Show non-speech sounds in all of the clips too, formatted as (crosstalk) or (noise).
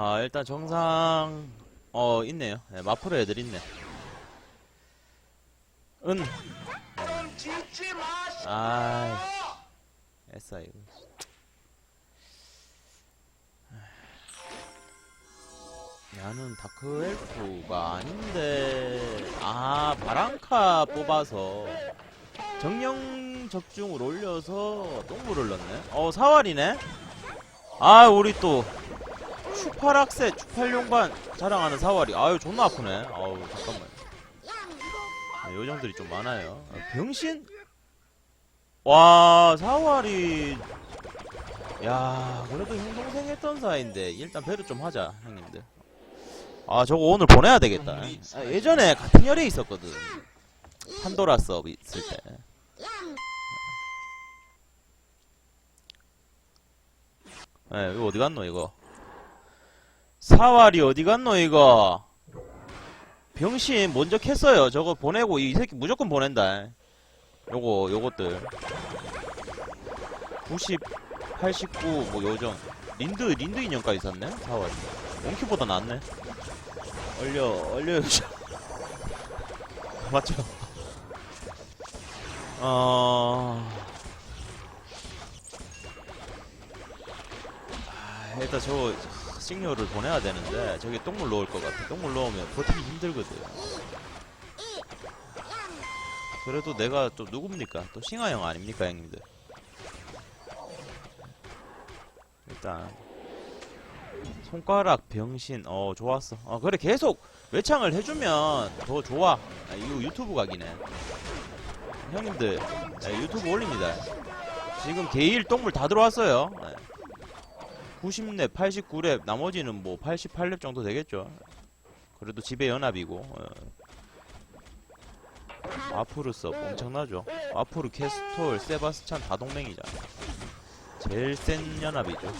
아 일단 정상 어 있네요. 네, 마프로 애들 있네. 은. 아이 에싸 이거 야는 다크 엘프가 아닌데 아 바랑카 뽑아서 정령 적중을 올려서 똥물을 넣네. 어 사활이네. 아 우리 또 추팔학세 추팔용관 자랑하는 사활이. 아유 존나 아프네. 아우 잠깐만. 아, 요정들이 좀 많아요. 아, 병신? 와 사활이. 야 그래도 형 동생 했던 사이인데 일단 배려 좀 하자 형님들. 아 저거 오늘 보내야 되겠다. 아, 예전에 같은 열에 있었거든. 판도라 서브 있을 때. 예, 이거 어디 갔노 이거 사활이 어디 갔노 이거? 병신 먼저 캤어요. 저거 보내고 이 새끼 무조건 보낸다. 요거 요것들. 90 89 뭐 요정. 린드 린드 인형까지 샀네 사월 원키보다 낫네. 얼려 얼려 (laughs) 맞죠? 어. 아, 일단 저시 그널을 보내야 되는데 저기 똥물 넣을 것 같아. 똥물 넣으면 버티기 힘들거든. 그래도 내가 또 누굽니까? 또 싱하형 아닙니까 형님들? 일단. 손가락 병신. 어 좋았어. 어 그래 계속 외창을 해주면 더 좋아. 아, 이거 유튜브 각이네. 형님들 네, 유튜브 올립니다. 지금 게일 똥물 다 들어왔어요. 네. 90렙 89렙 나머지는 뭐 88렙 정도 되겠죠 그래도 집에 연합이고 어. 아프르 섭 엄청나죠 아프르 캐스톨 세바스찬 다 동맹이잖아 제일 센 연합이죠.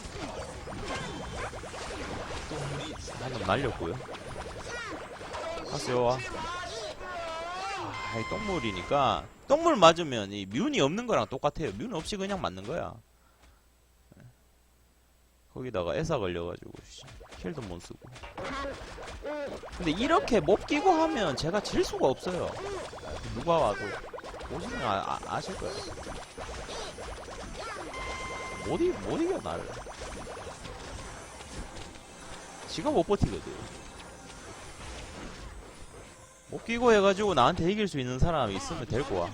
방금 날렸고요. 가스요 와. 아, 이 똥물이니까 똥물 맞으면 이 뮨이 없는 거랑 똑같아요. 뮨 없이 그냥 맞는 거야. 예. 거기다가 애사 걸려가지고 씨, 킬도 못 쓰고. 근데 이렇게 못 끼고 하면 제가 질 수가 없어요. 누가 와도 오시면 아, 아, 아 실 거예요. 못, 이, 못 이겨 나를 지가 못 버티거든 못 끼고 해가지고 나한테 이길 수 있는 사람이 있으면 데리고 와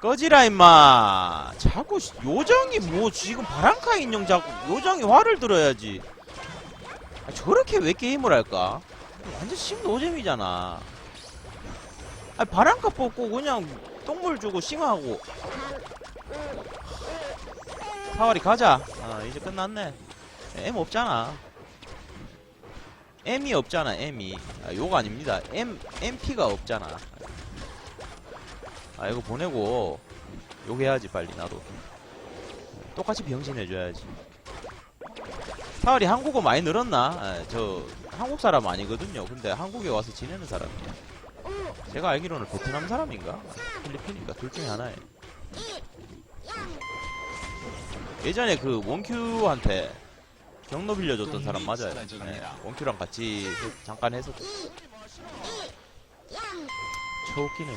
꺼지라 임마 자꾸 씨, 요정이 뭐 지금 바람카 인형 자꾸 요정이 화를 들어야지 아, 저렇게 왜 게임을 할까 완전 심노잼이잖아 아 바람카 뽑고 그냥 똥물 주고 싱하고 사월이 가자. 아, 이제 끝났네. M 없잖아. M이 없잖아, M이. 아, 욕 아닙니다. M, MP가 없잖아. 아, 이거 보내고, 욕해야지, 빨리, 나도. 똑같이 병신해줘야지. 사월이 한국어 많이 늘었나? 아, 저, 한국 사람 아니거든요. 근데 한국에 와서 지내는 사람이야. 제가 알기로는 베트남 사람인가? 필리핀인가? 둘 중에 하나에. 예전에 그 원큐한테 경로 빌려줬던 사람 맞아요. 네, 원큐랑 같이 해- 잠깐 했었죠. 초웃기네.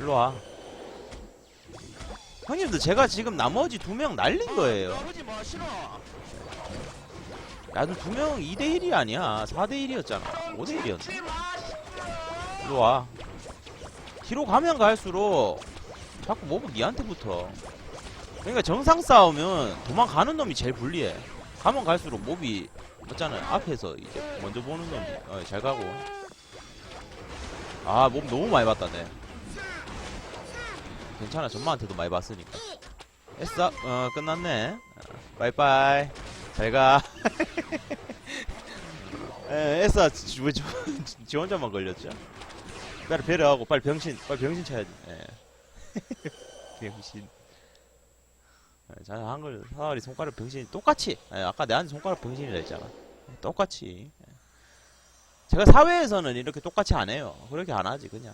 일로 와. 형님들 제가 지금 나머지 두 명 날린 거예요. 나도 두 명 2대1이 아니야. 4대1이었잖아. 5대1이었나? 짓지 마시오. 일로 와. 뒤로 가면 갈수록 자꾸 몹은 니한테 붙어. 그러니까 정상 싸우면 도망가는 놈이 제일 불리해. 가면 갈수록 몹이 있잖아요. 앞에서 이제 먼저 보는 놈이 어, 잘 가고. 아, 몸 너무 많이 봤다 네. 괜찮아. 전마한테도 많이 봤으니까. 에싸, 어, 끝났네. 어, 빠이빠이. 잘 가. (laughs) 에, 에싸, 지- 왜 저, (laughs) 지 혼자만 걸렸죠? 빨리 배려하고 빨리 병신 빨리 병신 쳐야지. 예. (laughs) 병신. 예, 자 한글 사월이 손가락 병신이 똑같이. 예, 아까 내한테 손가락 병신이라 했잖아. 예, 똑같이. 예. 제가 사회에서는 이렇게 똑같이 안 해요. 그렇게 안 하지 그냥.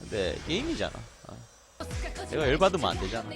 근데 게임이잖아. 어. 내가 열받으면 안 되잖아.